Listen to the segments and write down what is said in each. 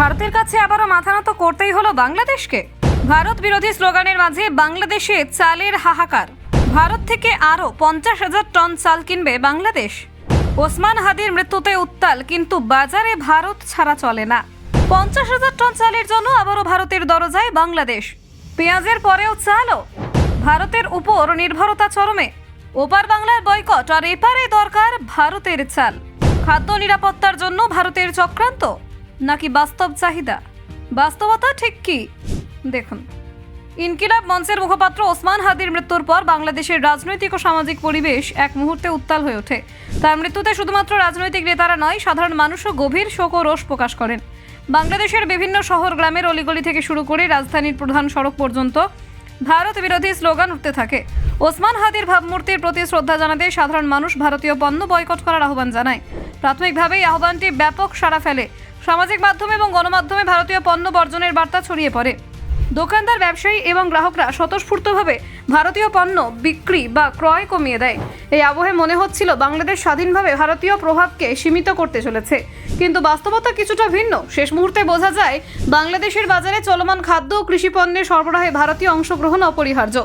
ভারতের কাছে আবারও মাথা নত করতেই হলো বাংলাদেশকে। ভারত বিরোধী স্লোগানের মাঝে বাংলাদেশে চালের হাহাকার। ভারত থেকে আরও পঞ্চাশ হাজার টন চাল কিনবে বাংলাদেশ। ওসমান হাদির মৃত্যুতে উত্তাল, কিন্তু বাজারে ভারত ছাড়া চলে না। পঞ্চাশ হাজার টন চালের জন্য আবারও ভারতের দরজায় বাংলাদেশ। পেঁয়াজের পরেও চালও। ভারতের উপর নির্ভরতা চরমে। ওপার বাংলার বয়কট আর এপারে দরকার ভারতের চাল। খাদ্য নিরাপত্তার জন্য ভারতের চক্রান্ত। নাকি বাস্তব চাহিদা? বাস্তবতা ঠিক কি? দেখুন, ইনকিলাব মঞ্চের মুখপাত্র ওসমান হাদির মৃত্যুর পর বাংলাদেশের রাজনৈতিক ও সামাজিক পরিবেশ এক মুহূর্তে উত্তাল হয়ে ওঠে। তার মৃত্যুতে শুধুমাত্র রাজনৈতিক নেতারা নয়, সাধারণ মানুষও গভীর শোক ও রোষ প্রকাশ করেন। বাংলাদেশের বিভিন্ন শহর, গ্রামের অলিগলি থেকে শুরু করে রাজধানীর প্রধান সড়ক পর্যন্ত ভারত বিরোধী স্লোগান উঠতে থাকে। ওসমান হাদির ভাবমূর্তির প্রতি শ্রদ্ধা জানাতে সাধারণ মানুষ ভারতীয় পণ্য বয়কট করার আহ্বান জানায়। প্রাথমিকভাবেই আহ্বানটি ব্যাপক সাড়া ফেলে। সামাজিক মাধ্যম এবং গণমাধ্যমে ভারতীয় পণ্য বর্জনের বার্তা ছড়িয়ে পড়ে। দোকানদার, ব্যবসায়ী এবং গ্রাহকরা স্বতঃস্ফূর্তভাবে ভারতীয় পণ্য বিক্রি বা ক্রয় কমিয়ে দেয়। এই আবহে মনে হচ্ছিল বাংলাদেশ স্বাধীনভাবে ভারতীয় প্রভাবকে সীমিত করতে চলেছে। কিন্তু বাস্তবতা কিছুটা ভিন্ন। শেষ মুহূর্তে বোঝা যায়, বাংলাদেশের বাজারে চলমান খাদ্য ও কৃষি পণ্যের সরবরাহে ভারতীয় অংশগ্রহণ অপরিহার্য।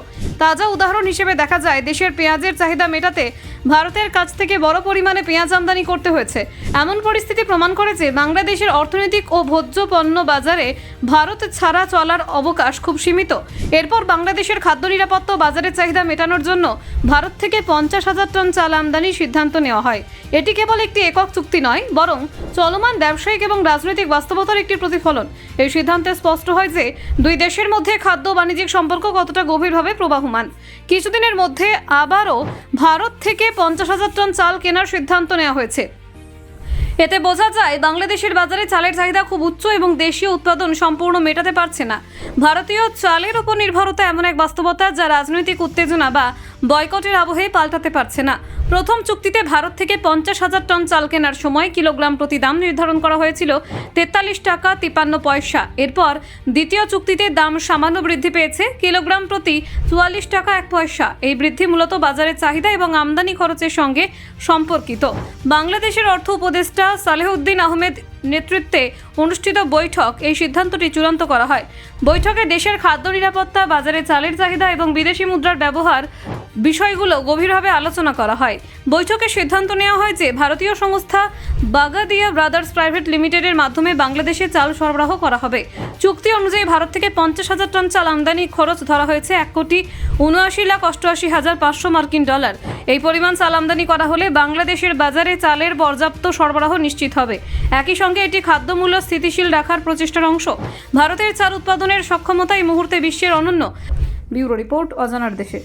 তাজা উদাহরণ হিসেবে দেখা যায়, দেশের পেঁয়াজের চাহিদা মেটাতে ভারতের কাছ থেকে বড় পরিমাণে পেঁয়াজ আমদানি করতে হয়েছে। এমন পরিস্থিতি প্রমাণ করে যে, বাংলাদেশের অর্থনৈতিক ও ভোজ্য পণ্য বাজারে ভারত ছাড়া চলার অবকাশ খুব সীমিত। এরপর বাংলাদেশের খাদ্য নিরাপত্তা বাজারের চাহিদা মেটানোর জন্য ভারত থেকে পঞ্চাশ হাজার টন চাল আমদানির সিদ্ধান্ত নেওয়া হয়। এটি কেবল একটি একক চুক্তি নয়, বরং চলমান ব্যবসায়িক এবং রাজনৈতিক বাস্তবতার একটি প্রতিফলন। এই সিদ্ধান্তে স্পষ্ট হয় যে, দুই দেশের মধ্যে খাদ্য বাণিজ্যিক সম্পর্ক কতটা গভীরভাবে প্রবাহমান কিছুদিনের মধ্যে আবারও ভারত থেকে পঞ্চাশ হাজার টন চাল কেনার সিদ্ধান্ত নেওয়া হয়েছে। এতে বোঝা যায়, বাংলাদেশের বাজারে চালের চাহিদা খুব উচ্চ এবং দেশীয় উৎপাদন সম্পূর্ণ মেটাতে পারছে না। ভারতীয় চালের উপর নির্ভরতা এমন এক বাস্তবতা যা রাজনৈতিক উত্তেজনা বা বয়কটের আবহে পাল্টাতে পারছে না। প্রথম চুক্তিতে ভারত থেকে পঞ্চাশ হাজার টন চাল কেনার সময় কিলোগ্রাম প্রতি দাম নির্ধারণ করা হয়েছিল তেতাল্লিশ টাকা তিপান্ন পয়সা। এরপর দ্বিতীয় চুক্তিতে দাম সামান্য বৃদ্ধি পেয়েছে, কিলোগ্রাম প্রতি চুয়াল্লিশ টাকা এক পয়সা। এই বৃদ্ধি মূলত বাজারের চাহিদা এবং আমদানি খরচের সঙ্গে সম্পর্কিত। বাংলাদেশের অর্থ উপদেষ্টা সালেহউদ্দিন আহমেদ নেতৃত্বে অনুষ্ঠিত বৈঠক এই সিদ্ধান্তটি চূড়ান্ত করা হয়। বৈঠকে দেশের খাদ্য নিরাপত্তা, বাজারে চালের চাহিদা এবং বিদেশি মুদ্রার ব্যবহার বিষয়গুলো গভীরভাবে আলোচনা করা হয়। বৈঠকে সিদ্ধান্ত নেওয়া হয় যে ভারতীয় সংস্থা বাগাদিয়া ব্রাদার্স প্রাইভেট লিমিটেডের মাধ্যমে বাংলাদেশে চাল সরবরাহ করা হবে। চুক্তি অনুযায়ী ভারত থেকে পঞ্চাশ হাজার টন চাল আমদানি খরচ ধরা হয়েছে এক কোটি উনআশি লাখ অষ্টআশি হাজার পাঁচশো মার্কিন ডলার। এই পরিমাণ চাল আমদানি করা হলে বাংলাদেশের বাজারে চালের পর্যাপ্ত সরবরাহ নিশ্চিত হবে। একই সঙ্গে এটি খাদ্যমূল্য স্থিতিশীল রাখার প্রচেষ্টার অংশ। ভারতের চাল উৎপাদনের সক্ষমতা এই মুহূর্তে বিশ্বের অনন্য। ব্যুরো রিপোর্ট, অজানার দেশে।